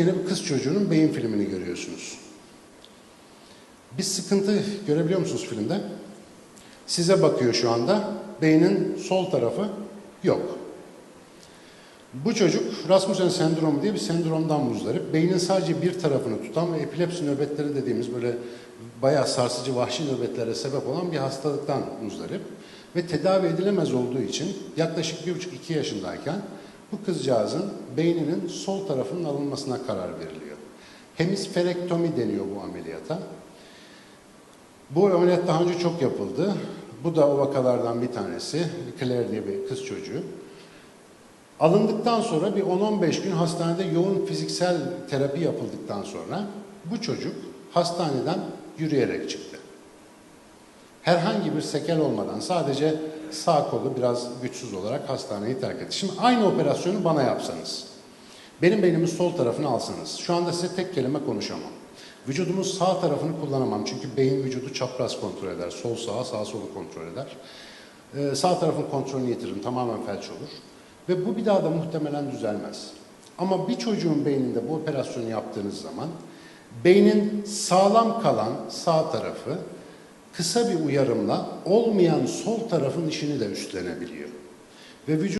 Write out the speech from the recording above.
yine bir kız çocuğunun beyin filmini görüyorsunuz. Bir sıkıntı görebiliyor musunuz filmde? Size bakıyor şu anda. Beynin sol tarafı yok. Bu çocuk Rasmussen sendromu diye bir sendromdan muzdarip. Beynin sadece bir tarafını tutan ve epilepsi nöbetleri dediğimiz böyle bayağı sarsıcı vahşi nöbetlere sebep olan bir hastalıktan muzdarip. Ve tedavi edilemez olduğu için yaklaşık bir buçuk iki yaşındayken bu kızcağızın beyninin sol tarafının alınmasına karar veriliyor. Hemisferektomi deniyor bu ameliyata. Bu ameliyat daha önce çok yapıldı. Bu da o vakalardan bir tanesi. Claire diye bir kız çocuğu. Alındıktan sonra bir 10-15 gün hastanede yoğun fiziksel terapi yapıldıktan sonra bu çocuk hastaneden yürüyerek çıktı. Herhangi bir sekel olmadan sadece sağ kolu biraz güçsüz olarak hastaneyi terk etti. Şimdi aynı operasyonu bana yapsanız, benim beynimin sol tarafını alsanız, şu anda size tek kelime konuşamam. Vücudumun sağ tarafını kullanamam çünkü beyin vücudu çapraz kontrol eder. Sol sağa, sağ solu kontrol eder. Ee, sağ tarafın kontrolünü yitiririm, tamamen felç olur. Ve bu bir daha da muhtemelen düzelmez. Ama bir çocuğun beyninde bu operasyonu yaptığınız zaman beynin sağlam kalan sağ tarafı kısa bir uyarımla olmayan sol tarafın işini de üstlenebiliyor. Ve vücut